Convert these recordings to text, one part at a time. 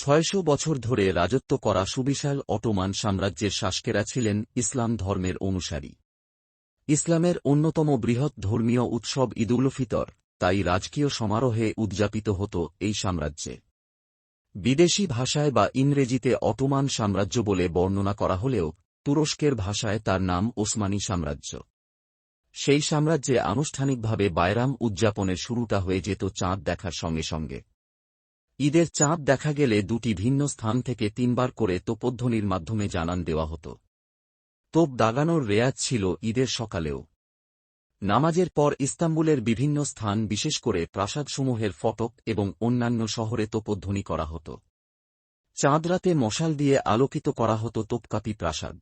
ছয়শো বছর ধরে রাজত্ব করা সুবিশাল অটোমান সাম্রাজ্যের শাসকেরা ছিলেন ইসলাম ধর্মের অনুসারী। ইসলামের অন্যতম বৃহৎ ধর্মীয় উৎসব ঈদুল ফিতর, তাই রাজকীয় সমারোহে উদযাপিত হতো এই সাম্রাজ্যে। বিদেশি ভাষায় বা ইংরেজিতে অটোমান সাম্রাজ্য বলে বর্ণনা করা হলেও তুরস্কের ভাষায় তার নাম ওসমানী সাম্রাজ্য। সেই সাম্রাজ্যে আনুষ্ঠানিকভাবে বায়রাম উদযাপনের শুরুটা হয়ে যেত চাঁদ দেখার সঙ্গে সঙ্গে। ঈদের চাঁদ দেখা গেলে দুটি ভিন্ন স্থান থেকে তিনবার করে তোপধ্বনির মাধ্যমে জানান দেওয়া হতো। তোপ দাগানোর রেয়াজ ছিল ঈদের সকালেও। নামাজের পর ইস্তাম্বুলের বিভিন্ন স্থান, বিশেষ করে প্রাসাদসমূহের ফটক এবং অন্যান্য শহরে তোপধ্বনি করা হতো। চাঁদরাতে মশাল দিয়ে আলোকিত করা হতো তোপকাপি প্রাসাদ।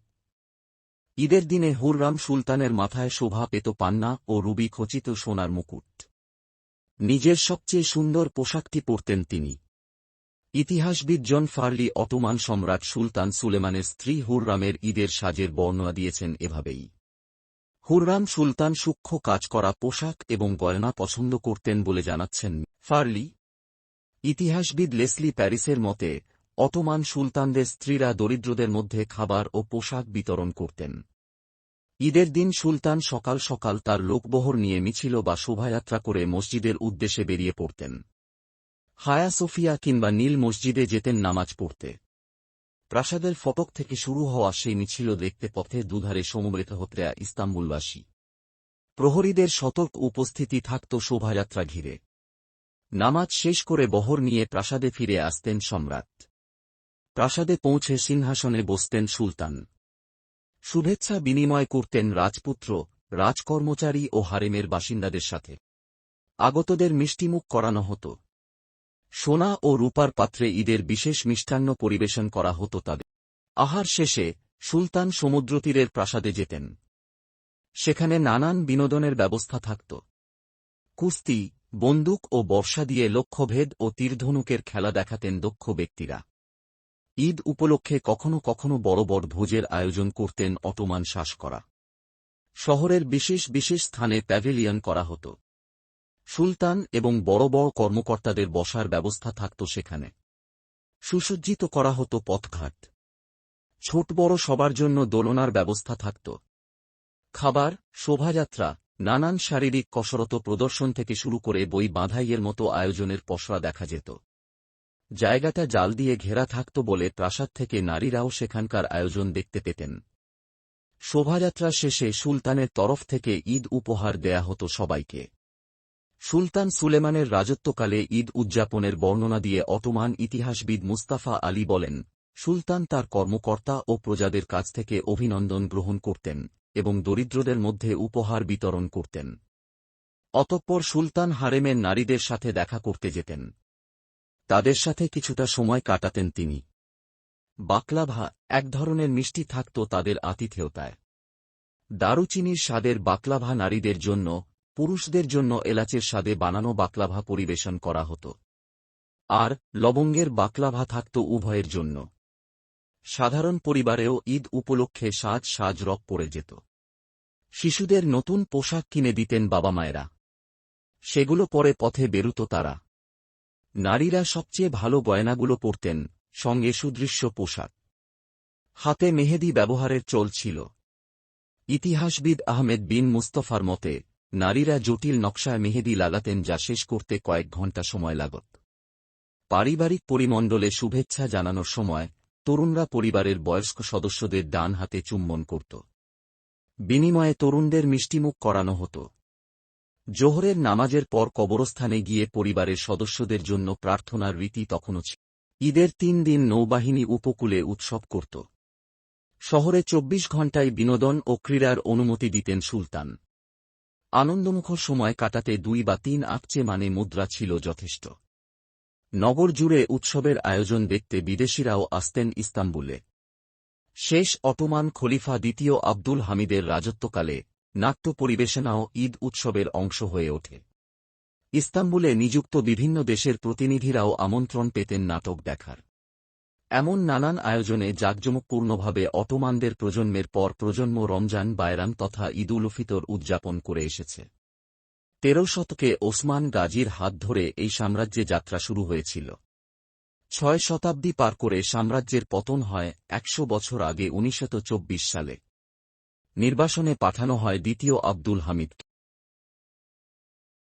ঈদের দিনে হুররাম সুলতানের মাথায় শোভা পেত পান্না ও রুবি খচিত সোনার মুকুট। নিজের সবচেয়ে সুন্দর পোশাকটি পরতেন তিনি। ইতিহাসবিদ জন ফার্লি অটোমান সম্রাট সুলতান সুলেমানের স্ত্রী হুররামের ঈদের সাজের বর্ণনা দিয়েছেন এভাবেই। হুররাম সুলতান সূক্ষ্ম কাজ করা পোশাক এবং গয়না পছন্দ করতেন বলে জানাচ্ছেন ফার্লি। ইতিহাসবিদ লেসলি প্যারিসের মতে, অটোমান সুলতানদের স্ত্রীরা দরিদ্রদের মধ্যে খাবার ও পোশাক বিতরণ করতেন। ঈদের দিন সুলতান সকাল সকাল তার লোকবহর নিয়ে মিছিল বা শোভাযাত্রা করে মসজিদের উদ্দেশ্যে বেরিয়ে পড়তেন। হায়া সোফিয়া কিংবা নীল মসজিদে যেতেন নামাজ পড়তে। প্রাসাদের ফটক থেকে শুরু হওয়া সেই মিছিল দেখতে পথে দুধারে সমবেত হতে ইস্তাম্বুলবাসী। প্রহরীদের সতর্ক উপস্থিতি থাকত শোভাযাত্রা ঘিরে। নামাজ শেষ করে বহর নিয়ে প্রাসাদে ফিরে আসতেন সম্রাট। প্রাসাদে পৌঁছে সিংহাসনে বসতেন সুলতান। শুভেচ্ছা বিনিময় করতেন রাজপুত্র, রাজকর্মচারী ও হারেমের বাসিন্দাদের সাথে। আগতদের মিষ্টিমুখ করানো হতো। সোনা ও রূপার পাত্রে ঈদের বিশেষ মিষ্টান্ন পরিবেশন করা হতো তাদের। আহার শেষে সুলতান সমুদ্রতীরের প্রাসাদে যেতেন। সেখানে নানান বিনোদনের ব্যবস্থা থাকত। কুস্তি, বন্দুক ও বর্ষা দিয়ে লক্ষ্যভেদ ও তীরধনুকের খেলা দেখাতেন দক্ষ ব্যক্তিরা। ঈদ উপলক্ষে কখনো কখনো বড় বড় ভোজের আয়োজন করতেন অটোমান শ্বাস করা শহরের বিশেষ বিশেষ স্থানে প্যাভিলিয়ন করা হতো। সুলতান এবং বড় বড় কর্মকর্তাদের বসার ব্যবস্থা থাকত সেখানে। সুসজ্জিত করা হতো পথঘাট। ছোট বড় সবার জন্য দোলনার ব্যবস্থা থাকত। খাবার, শোভাযাত্রা, নানান শারীরিক কসরত প্রদর্শন থেকে শুরু করে বই বাঁধাইয়ের মতো আয়োজনের পসরা দেখা যেত। জায়গাটা জাল দিয়ে ঘেরা থাকত বলে প্রাসাদ থেকে নারীরাও সেখানকার আয়োজন দেখতে পেতেন। শোভাযাত্রা শেষে সুলতানের তরফ থেকে ঈদ উপহার দেয়া হতো সবাইকে। সুলতান সুলেমানের রাজত্বকালে ঈদ উদযাপনের বর্ণনা দিয়ে অটোমান ইতিহাসবিদ মুস্তাফা আলী বলেন, সুলতান তার কর্মকর্তা ও প্রজাদের কাছ থেকে অভিনন্দন গ্রহণ করতেন এবং দরিদ্রদের মধ্যে উপহার বিতরণ করতেন। অতঃপর সুলতান হারেমের নারীদের সাথে দেখা করতে যেতেন। তাদের সাথে কিছুটা সময় কাটাতেন তিনি। বাকলাভা এক ধরনের মিষ্টি থাকত তাদের আতিথেয়তায়। দারুচিনির স্বাদের বাকলাভা নারীদের জন্য পুরুষদের জন্য এলাচের স্বাদে বানানো বাকলাভা পরিবেশন করা হতো। আর লবঙ্গের বাকলাভা থাকত উভয়ের জন্য। সাধারণ পরিবারেও ঈদ উপলক্ষে সাজ সাজ রক পড়ে যেত। শিশুদের নতুন পোশাক কিনে দিতেন বাবা মায়েরা। সেগুলো পরে পথে বেরুত তারা। নারীরা সবচেয়ে ভালো গয়নাগুলো পরতেন, সঙ্গে সুদৃশ্য পোশাক। হাতে মেহেদি ব্যবহারের চল ছিল। ইতিহাসবিদ আহমেদ বিন মুস্তফার মতে নারীরা জটিল নকশায় মেহেদি লাগাতেন যা শেষ করতে কয়েক ঘণ্টা সময় লাগত। পারিবারিক পরিমণ্ডলে শুভেচ্ছা জানানোর সময় তরুণরা পরিবারের বয়স্ক সদস্যদের ডান হাতে চুম্বন করত। বিনিময়ে তরুণদের মিষ্টিমুখ করানো হতো। জোহরের নামাজের পর কবরস্থানে গিয়ে পরিবারের সদস্যদের জন্য প্রার্থনার রীতি তখনও ছিল। ঈদের তিন দিন নৌবাহিনী উপকূলে উৎসব করত। শহরে চব্বিশ ঘণ্টায় বিনোদন ও ক্রীড়ার অনুমতি দিতেন সুলতান। আনন্দমুখর সময় কাটাতে দুই বা তিন আকচে মানে মুদ্রা ছিল যথেষ্ট। নগর জুড়ে উৎসবের আয়োজন দেখতে বিদেশিরাও আসতেন ইস্তাম্বুলে। শেষ অটোমান খলিফা দ্বিতীয় আব্দুল হামিদের রাজত্বকালে নাট্য পরিবেশনাও ঈদ উৎসবের অংশ হয়ে ওঠে। ইস্তাম্বুলে নিযুক্ত বিভিন্ন দেশের প্রতিনিধিরাও আমন্ত্রণ পেতেন নাটক দেখার। এমন নানান আয়োজনে জাঁকজমকপূর্ণভাবে অটোমানদের প্রজন্মের পর প্রজন্ম রমজান বায়রাম তথা ঈদুল ফিতর উদযাপন করে এসেছে। তেরো শতকে ওসমান গাজীর হাত ধরে এই সাম্রাজ্যে যাত্রা শুরু হয়েছিল। ছয় শতাব্দী পার করে সাম্রাজ্যের পতন হয় একশো বছর আগে উনিশশো সালে। নির্বাসনে পাঠানো হয় দ্বিতীয় আব্দুল হামিদকে।